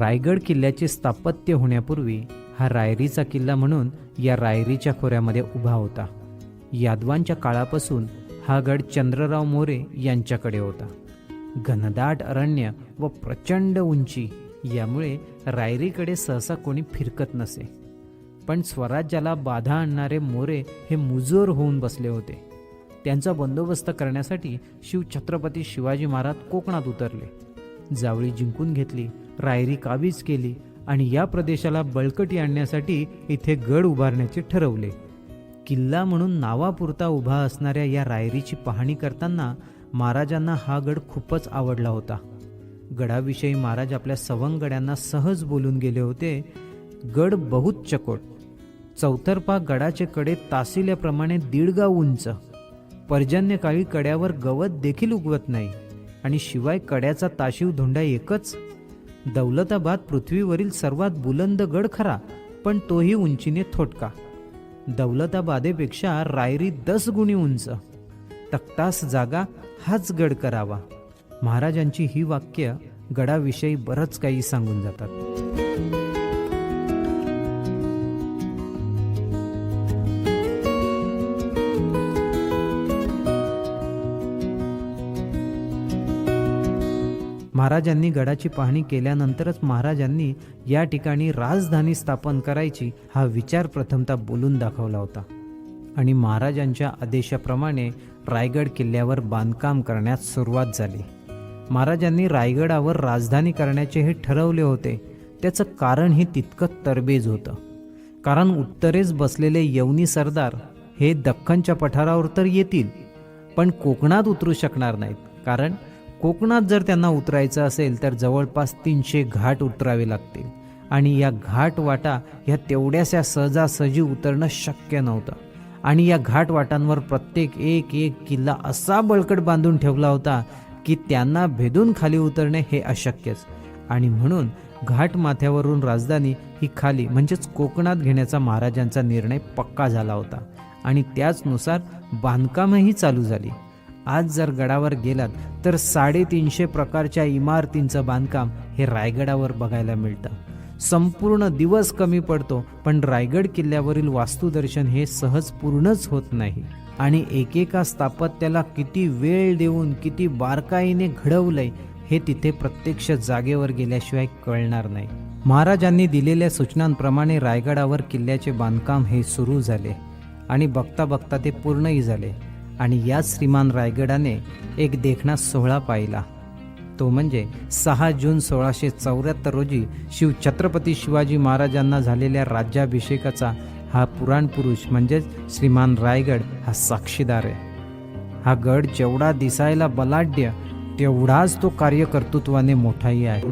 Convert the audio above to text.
रायगड किल्ल्याचे स्थापत्य होण्यापूर्वी हा रायरीचा किल्ला म्हणून या रायरीच्या खोऱ्यामध्ये उभा होता. यादवांच्या काळापासून हा गड चंद्रराव मोरे यांच्याकडे होता. घनदाट अरण्य व प्रचंड उंची यामुळे रायरीकडे सहसा कोणी फिरकत नसे. पण स्वराज्याला बाधा आणणारे मोरे हे मुजोर होऊन बसले होते. त्यांचा बंदोबस्त करण्यासाठी शिव छत्रपती शिवाजी महाराज कोकणात उतरले. जावळी जिंकून घेतली. रायरी काबीज केली आणि या प्रदेशाला बळकटी आणण्यासाठी इथे गड उभारण्याचे ठरवले. किल्ला म्हणून नावापुरता उभा असणाऱ्या या रायरीची पाहणी करताना महाराजांना हा गड खूपच आवडला होता. गडाविषयी महाराज आपल्या सवंगड्यांना सहज बोलून गेले होते गड बहुत चकोट. चौतर्फा गडाचे कडे तासिल्याप्रमाणे दीडगाव उंच. पर्जन्यकाळी कड्यावर गवत देखील उगवत नाही. आणि शिवाय कड्याचा ताशीव धोंडा एकच. दौलताबाद पृथ्वीवरील सर्वात बुलंद गड खरा पण तोही उंचीने थोटका. दौलताबादेपेक्षा रायरी दस गुणी उंच. तक्तास जागा हाच गड करावा. महाराजांची ही वाक्य गडाविषयी बरंच काही सांगून जातात. महाराजांनी गडाची पाहणी केल्यानंतरच महाराजांनी या ठिकाणी राजधानी स्थापन करायची हा विचार प्रथमतः बोलून दाखवला होता. आणि महाराजांच्या आदेशाप्रमाणे रायगड किल्ल्यावर बांधकाम करण्यास सुरुवात झाली. महाराजांनी रायगडावर राजधानी करण्याचे हे ठरवले होते. त्याचं कारण हे तितकं तरबेज होतं. कारण उत्तरेस बसलेले यवनी सरदार हे दख्खनच्या पठारावर तर येतील पण कोकणात उतरू शकणार नाहीत. कारण कोकणात जर त्यांना उतरायचं असेल तर जवळपास तीनशे घाट उतरावे लागतील. आणि या घाट वाटा ह्या तेवढ्याशा सहजासहजी उतरणं शक्य नव्हतं. आणि या घाट वाटांवर प्रत्येक एक एक किल्ला असा बळकट बांधून ठेवला होता की त्यांना भेदून खाली उतरणे हे अशक्यच. आणि म्हणून घाट माथ्यावरून राजधानी ही खाली म्हणजेच कोकणात घेण्याचा महाराजांचा निर्णय पक्का झाला होता. आणि त्याचनुसार बांधकामही चालू झाली. आज जर गडावर गेलात तर साडेतीनशे प्रकारच्या इमारतींचं बांधकाम हे रायगडावर बघायला मिळतं. संपूर्ण दिवस कमी पडतो पण रायगड किल्ल्यावरील वास्तुदर्शन हे सहज पूर्णच होत नाही. आणि एकेका स्थापत्याला किती वेळ देऊन किती बारकाईने घडवलंय हे तिथे प्रत्यक्ष जागेवर गेल्याशिवाय कळणार नाही. महाराजांनी दिलेल्या सूचनांप्रमाणे रायगडावर किल्ल्याचे बांधकाम हे सुरू झाले. आणि बघता बघता ते पूर्णही झाले. आणि याच श्रीमान रायगडाने एक देखणा सोहळा पाहिला. तो म्हणजे सहा जून सोळाशे चौऱ्याहत्तर रोजी शिव छत्रपती शिवाजी महाराजांना झालेल्या राज्याभिषेकाचा हा पुराण पुरुष म्हणजेच श्रीमान रायगड हा साक्षीदार आहे. हा गड जेवढा दिसायला बलाढ्य तेवढाच तो कार्यकर्तृत्वाने मोठाही आहे.